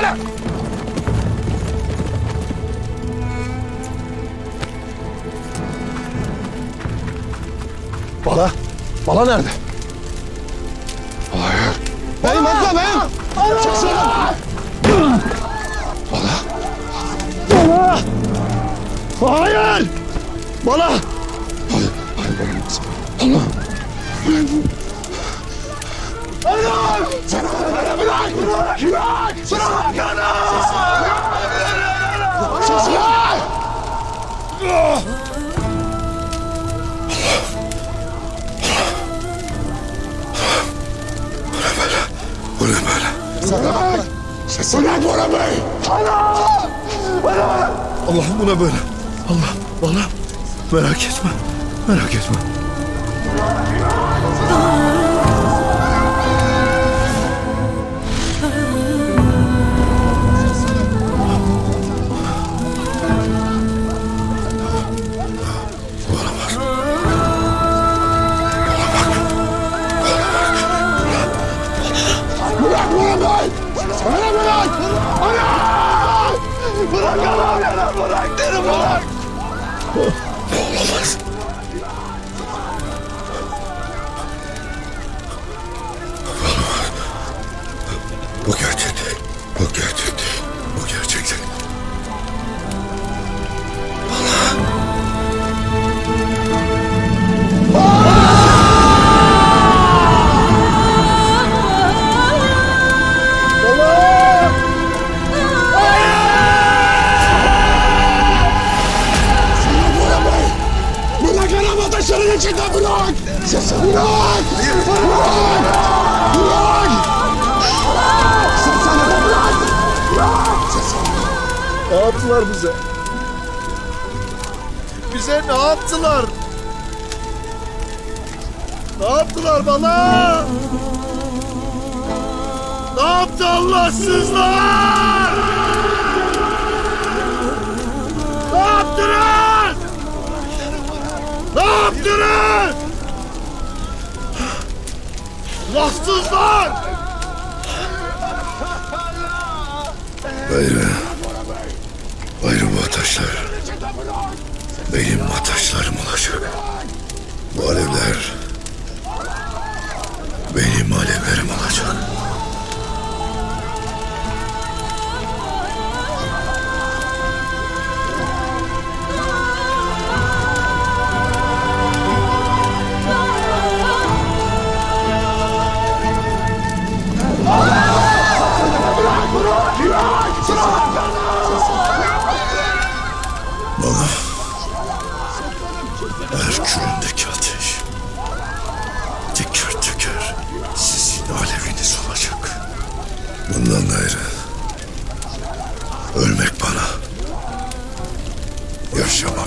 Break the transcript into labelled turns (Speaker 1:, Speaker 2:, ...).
Speaker 1: Bana! Bala! Bala nerede? Hayır. Beyim atla beyim! Çıksana! Bala! Bala! Hayır! Bala! Hayır, hayır olmaz. Bala! Hayır! Bırak! Bırak! Bırak! Bırak! Bırak! Sesini!
Speaker 2: Bu ne böyle?
Speaker 1: Bırak! Sesini Bora Bey! Ana! Bana!
Speaker 2: Allah'ım bu ne böyle? Allah bana merak etme. Merak etme. Olamaz.
Speaker 1: Bana bırak! Ana! Bırak Allah'ım! Bırak derim bırak!
Speaker 2: Olamaz.
Speaker 1: İçinde bırak! Sesini bırak! Bırak! Bırak! Sesini de bırak! Bırak! Sesini
Speaker 2: Ne yaptılar bize? Bize ne yaptılar? Ne yaptılar bana? Ne yaptı Allahsızlar? Allahsızlar! Gayrı, gayrı bu ataşlar benim ataşlarım olacak. Bu alevler Bundan gayrı ölmek bana, yaşamak